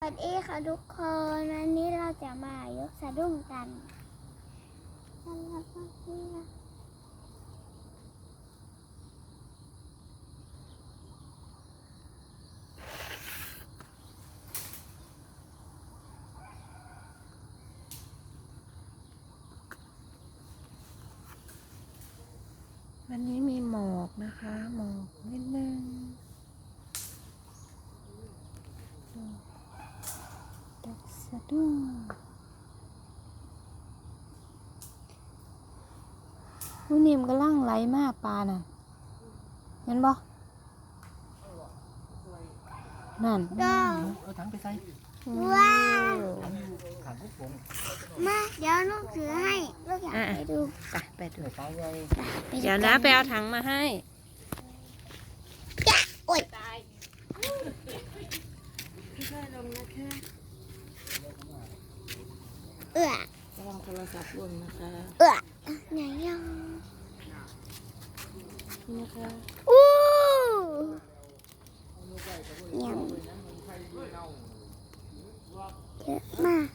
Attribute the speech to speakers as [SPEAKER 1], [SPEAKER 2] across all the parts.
[SPEAKER 1] สวัสดีค่ะทุกคนวันนี้เราจะมายกสะดุ้งกันวันนี้
[SPEAKER 2] มีหมอกนะคะ หมอกนิดนึงตก สะดุ้งลูกนิ่มก็ล่างไหลมากปลาน่ะ เห็นบ่นั่น
[SPEAKER 1] ก็
[SPEAKER 3] เอาถังไปใส่
[SPEAKER 1] ว้าว
[SPEAKER 3] ถังกุ๊กผง
[SPEAKER 1] มาเดี๋ยวลูกถือให้ลูกอยาก
[SPEAKER 2] อะ
[SPEAKER 1] ไปดู
[SPEAKER 2] ไปไปดู
[SPEAKER 3] เดี๋ยวใส่ใหญ่
[SPEAKER 1] ไป
[SPEAKER 2] เดี๋ยวนะไปเอาถังมาให้
[SPEAKER 1] โอ๊ย เอื้อ
[SPEAKER 2] ระวังโทรศัพท์ร่วงนะคะ
[SPEAKER 1] เอื้อไหนยัง
[SPEAKER 2] นี่นะคะ
[SPEAKER 1] อู้ยังเยอะมาก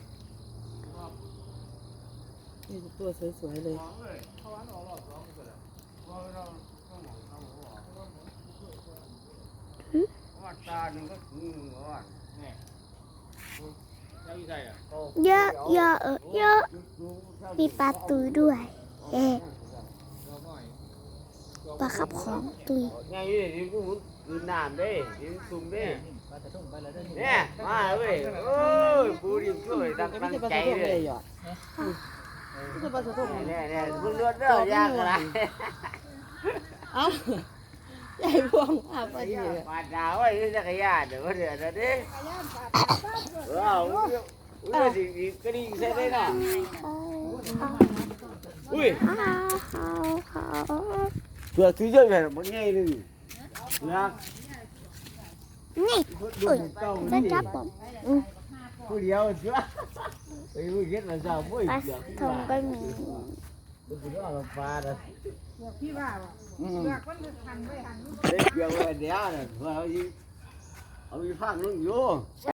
[SPEAKER 2] นี่ตัวสวยๆเลย
[SPEAKER 3] ตาหนึ่งก็ถึงว่าเนี่ย
[SPEAKER 1] เยอะเยอะเออเยอะมีปลาตุยด้วยเอ๊ะปลาขับของตุย
[SPEAKER 4] ไงนี่นี่กูดูน้ำเด้นี่ซุ่มเด้
[SPEAKER 3] ไปจะทุ่งไปเลยเด้อ
[SPEAKER 4] เนี่ยมาเว้ยโอ้ยกูดิช่วยตั้งตั้งใจเลย
[SPEAKER 2] ไม่ใช่ปลาสะทุ่ง
[SPEAKER 4] เนี่ยเนี่ยมึงเลือดเด้อยากอะไร
[SPEAKER 2] เอ้า ใหญ่พวงอาไปดีเลย
[SPEAKER 4] ปาดาวไว้จักรยานเดี๋ยวเดี๋ยวเดี๋ยวดิว้าวอุ้ยดิดิกระดิ่งใส่ได้น่ะอุ้ย
[SPEAKER 1] อ้าวเขาเขา
[SPEAKER 4] เพื่อซื้อเยอะแบบมันง่ายเลยนะ
[SPEAKER 1] นี่
[SPEAKER 4] ดูต้า
[SPEAKER 1] จะ
[SPEAKER 4] นี่
[SPEAKER 1] จับผมอืม
[SPEAKER 4] ผู้เดียวเชื่อไปผู้เฮ็ดมาเจ้าบ่
[SPEAKER 1] ปลา
[SPEAKER 4] เดียว
[SPEAKER 1] ทงก็มี
[SPEAKER 4] กูเอาปลาเด้อ
[SPEAKER 5] พี่ว่าว่ะ
[SPEAKER 4] อืม
[SPEAKER 5] เลือกมันหันไว้หัน
[SPEAKER 4] เด็กเดียวเดียวเนี่ยเอาอีเอาอีฟังลุงอยู่